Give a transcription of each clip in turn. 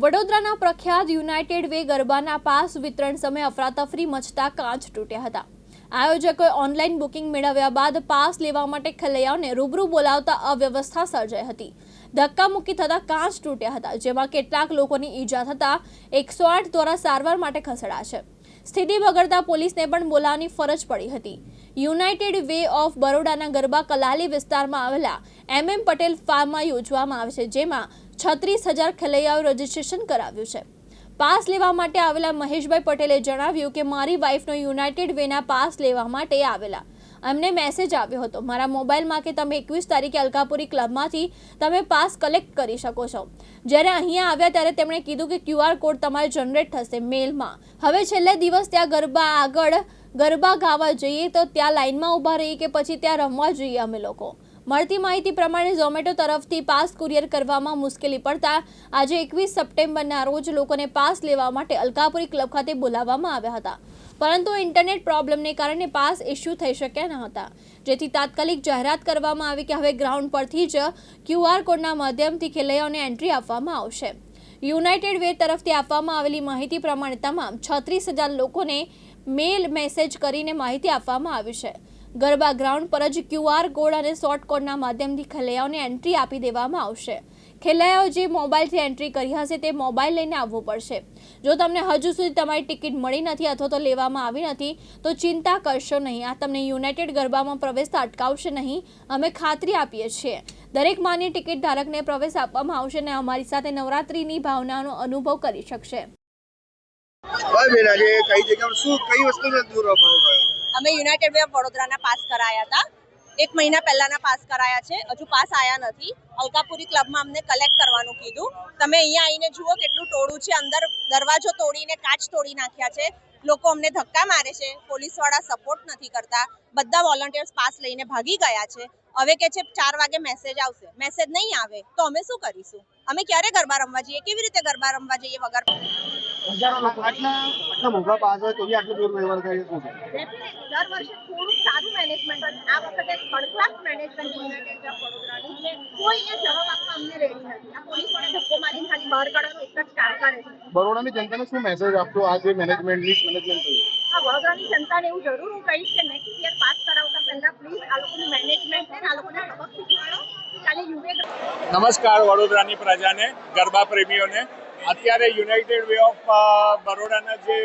વડોદરાના પ્રખ્યાત United way ગરબાના પાસ વિતરણ સમયે અફરાતફરી મચતા કાચ તૂટ્યા હતા. આયોજકોએ ઓનલાઈન બુકિંગ મેળવ્યા બાદ પાસ લેવા માટે ખલૈયાઓને રૂબરૂ બોલાવતા અવ્યવસ્થા સર્જાઈ હતી. ધક્કામુક્કી થતાં કાચ તૂટ્યા હતા, જેમાં કેટલાક લોકોની ઈજા થતાં એકસો આઠ દ્વારા સારવાર માટે ખસેડાયા છે. સ્થિતિ બગડતા પોલીસને પણ બોલાવવાની ફરજ પડી હતી. યુનાઇટેડ વે ઓફ બરોડાના ગરબા કલાલી વિસ્તારમાં આવેલા એમ એમ પટેલ ફાર્મમાં યોજવામાં આવે છે, જેમાં છત્રીસ હજાર ખેલૈયાઓ રજીસ્ટ્રેશન કરાવ્યું છે. પાસ લેવા માટે આવેલા મહેશભાઈ પટેલે જણાવ્યું કે, મારી વાઈફનો યુનાઇટેડ વેના પાસ લેવા માટે આવેલા. અમને મેસેજ આવ્યો હતો, મારા મોબાઈલમાં કે તમે એકવીસ તારીખે અલકાપુરી ક્લબમાંથી તમે પાસ કલેક્ટ કરી શકો છો. જ્યારે અહીંયા આવ્યા ત્યારે તેમણે કીધું કે ક્યુઆર કોડ તમારે જનરેટ થશે મેલમાં. હવે છેલ્લે દિવસ ત્યાં ગરબા આગળ, ગરબા ગાવા જઈએ તો ત્યાં લાઇનમાં ઊભા રહીએ કે પછી ત્યાં રમવા જોઈએ અમે લોકો. મળતી માહિતી પ્રમાણે ઝોમેટો તરફથી પાસ કુરિયર કરવામાં મુશ્કેલી પડતા આજે એકવીસ સપ્ટેમ્બરના રોજ લોકોને પાસ લેવા માટે અલકાપુરી ક્લબ ખાતે બોલાવવામાં આવ્યા હતા. પરંતુ ઇન્ટરનેટ પ્રોબ્લેમને કારણે પાસ ઇસ્યુ થઈ શક્યા ન હતા. જેથી તાત્કાલિક જાહેરાત કરવામાં આવી કે હવે ગ્રાઉન્ડ પરથી જ ક્યુઆર કોડના માધ્યમથી ખેલૈયાઓને એન્ટ્રી આપવામાં આવશે. યુનાઇટેડ વે તરફથી આપવામાં આવેલી માહિતી પ્રમાણે તમામ છત્રીસ હજાર લોકોને મેલ મેસેજ કરીને માહિતી આપવામાં આવી છે. ગરબા ગ્રાઉન્ડ પર જ ક્યુઆર કોડ અને શોર્ટ કોડના માધ્યમથી ખેલૈયાઓને એન્ટ્રી આપી દેવામાં આવશે. ખેલૈયાઓ જે મોબાઈલથી એન્ટ્રી કરી હશે તે મોબાઈલ લઈને આવવું પડશે. જો તમને હજુ સુધી તમારી ટિકિટ મળી નથી અથવા તો લેવામાં આવી નથી, તો ચિંતા કરશો નહીં. આ તમને યુનાઇટેડ ગરબામાં પ્રવેશતા અટકાવશે નહીં. અમે ખાતરી આપીએ છીએ. દરેક માન્ય ટિકિટ ધારકને પ્રવેશ આપવામાં આવશે અને અમારી સાથે નવરાત્રિની ભાવનાનો અનુભવ કરી શકશે. ભાઈ બેન, આજે કઈ જગ્યા શું, કઈ વસ્તુને દૂર અભાવ? અમે યુનાઇટેડ વે ઓફ વડોદરાના પાસ કરાયા હતા. એક મહિના પહેલાના પાસ કરાયા છે. હજુ પાસ આયા નથી. અલકાપુરી ક્લબમાં અમને કલેક્ટ કરવાનું કીધું. તમે અહીંયા આવીને જુઓ કેટલું ટોળું છે. અંદર દરવાજો તોડીને, કાચ તોડી નાખ્યા છે. લોકો અમને ધક્કા મારે છે. પોલીસવાળા સપોર્ટ નથી કરતા. બધા વોલન્ટિયર્સ પાસ લઈને ભાગી ગયા છે. હવે કે છે ચાર વાગે મેસેજ આવશે. મેસેજ નહીં આવે તો અમે શું કરીશું? અમે ક્યારે ગરબા રમવા જઈએ? કેવી રીતે ગરબા રમવા જઈએ વગર? આટલા મોટા પાસ હોય તો બી આટલું દૂર વ્યવહાર થાય શું દર વર્ષે થોડુંક સારું મેનેજમેન્ટ આ વખતે third class management United of વડોદરાનું છે કોઈ એ જવાબ આપવા અમને રેડી નથી. આ પોલીસવાળા ધક્કો મારીને ખાલી બહાર કાઢવાનો એક જ કાર કરે છે. બરોડાની જનતાને શું મેસેજ આપશો? આ જે મેનેજમેન્ટ મિસમેનેજમેન્ટ વડોદરાની જનતાને એવું જરૂર હું કહીશ કે નેક્સ્ટ યર પાસ કરાવતા પહેલા પ્લીઝ આ લોકોનું મેનેજમેન્ટ છે ને આ લોકોને સબક શીખવાડો નમસ્કાર વડોદરાની પ્રજાને ગરબા પ્રેમીઓને અત્યારે યુનાઇટેડ વે ઓફ બરોડાના જે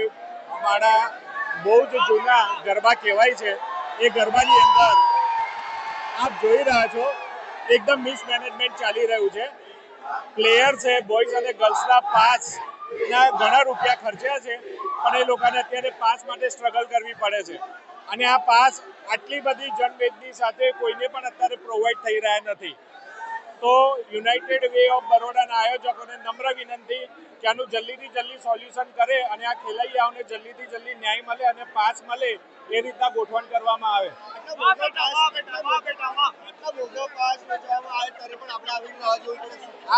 અમારા બહુ જ જૂના ગરબા કહેવાય છે, એ ગરબાની અંદર આપ જોઈ રહ્યા છો, એકદમ મિસમેનેજમેન્ટ ચાલી રહ્યું છે. પ્લેયર છે બોયઝ અને ગર્લ્સના પાસ ના ઘણા રૂપિયા ખર્ચ્યા છે, પણ એ લોકોને અત્યારે પાસ માટે સ્ટ્રગલ કરવી પડે છે. અને આ પાસ આટલી બધી જનવેદની સાથે કોઈને પણ અત્યારે પ્રોવાઈડ થઈ રહ્યા નથી. તો યુનાઇટેડ વે ઓફ બરોડાના આયોજકોને નમ્ર વિનંતી કે આનું જલ્દીથી જલ્દી સોલ્યુશન કરે અને આ ખેલૈયાઓને જલ્દીથી જલ્દી ન્યાય મળે અને પાસ મળે એ રીતના ગોઠવણ કરવામાં આવે.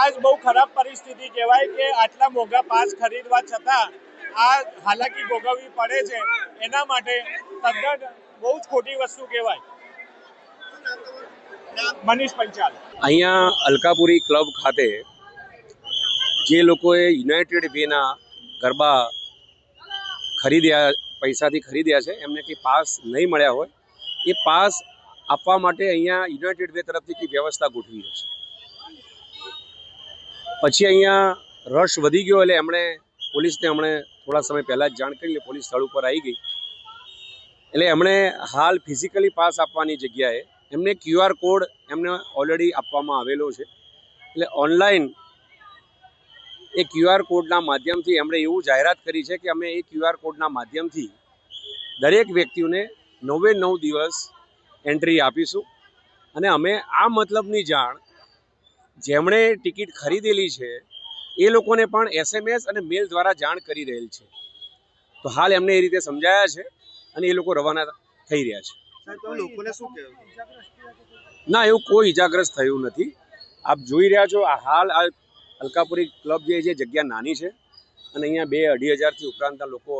આજ બહુ ખરાબ પરિસ્થિતિ કહેવાય કે આટલા મોંઘા પાસ ખરીદવા છતાં આ હાલાકી ભોગવવી પડે છે. એના માટે તદ્દન બહુ જ ખોટી વસ્તુ કહેવાય. મનીષ પંચાલ. અહીંયા અલકાપુરી ક્લબ ખાતે જે લોકોએ યુનાઇટેડ વેના ગરબા ખરીદ્યા, પૈસાથી ખરીદ્યા છે, એમને કંઈ પાસ નહીં મળ્યા હોય, એ પાસ આપવા માટે અહીંયા યુનાઇટેડ વે તરફથી કંઈ વ્યવસ્થા ગોઠવી છે. પછી અહીંયા રશ વધી ગયો એટલે એમણે પોલીસને એમણે થોડા સમય પહેલાં જ જાણ કરી લે પોલીસ સ્થળ ઉપર આવી ગઈ. એટલે એમણે હાલ ફિઝિકલી પાસ આપવાની જગ્યાએ એમને ક્યુઆર કોડ એમને ઓલરેડી આપવામાં આવેલો છે. એટલે ઓનલાઈન એ ક્યુઆર કોડના માધ્યમથી એમણે એવું જાહેરાત કરી છે કે અમે એ ક્યુઆર કોડના માધ્યમથી દરેક વ્યક્તિઓને નવે નવ દિવસ એન્ટ્રી આપીશું. અને અમે આ મતલબની જાણ જેમણે ટિકિટ ખરીદેલી છે, એ લોકોને પણ એસએમએસ અને મેલ દ્વારા જાણ કરી રહેલ છે. તો હાલ એમને એ રીતે સમજાયા છે અને એ લોકો રવાના થઈ રહ્યા છે. ના, એવું કોઈ ઈજાગ્રસ્ત થયું નથી. આપ જોઈ રહ્યા છો, આ હાલ આ અલકાપુરી ક્લબ જે છે જગ્યા નાની છે અને અહીંયા બે અઢી હજારથી ઉપરાંતના લોકો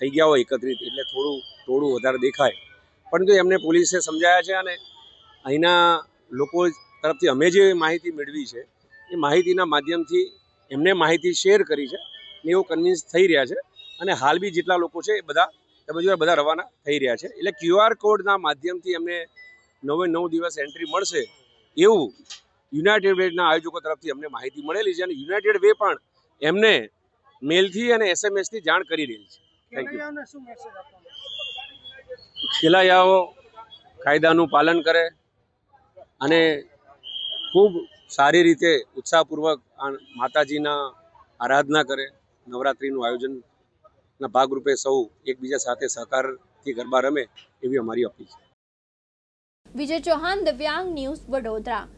થઈ ગયા હોય એકત્રિત, એટલે થોડું થોડું વધારે દેખાય. પરંતુ એમને પોલીસે સમજાયા છે અને અહીંના લોકો તરફથી અમે જે માહિતી મેળવી છે, એ માહિતીના માધ્યમથી એમને માહિતી શેર કરી છે ને એવું કન્વિન્સ થઈ રહ્યા છે. અને હાલ બી જેટલા લોકો છે, એ બધા તમે જોયા બધા રવાના થઈ રહ્યા છે. એટલે ક્યુઆર કોડના માધ્યમથી એમને નવે નવ દિવસ એન્ટ્રી મળશે એવું યુનાઇટેડ વેના આયોજકો તરફથી અમને માહિતી મળેલી છે અને યુનાઇટેડ વે પણ એમને મેલથી અને એસએમએસથી જાણ કરી રહી છે. થેન્ક યુ ખેલાયાઓ કાયદાનું પાલન કરે અને ખૂબ સારી રીતે ઉત્સાહપૂર્વક માતાજીના આરાધના કરે. નવરાત્રિનું આયોજનના ભાગરૂપે સૌ એકબીજા સાથે સહકારથી ગરબા રમે એવી અમારી અપીલ છે. વિજય ચૌહાણ, દિવ્યાંગ ન્યૂઝ વડોદરા.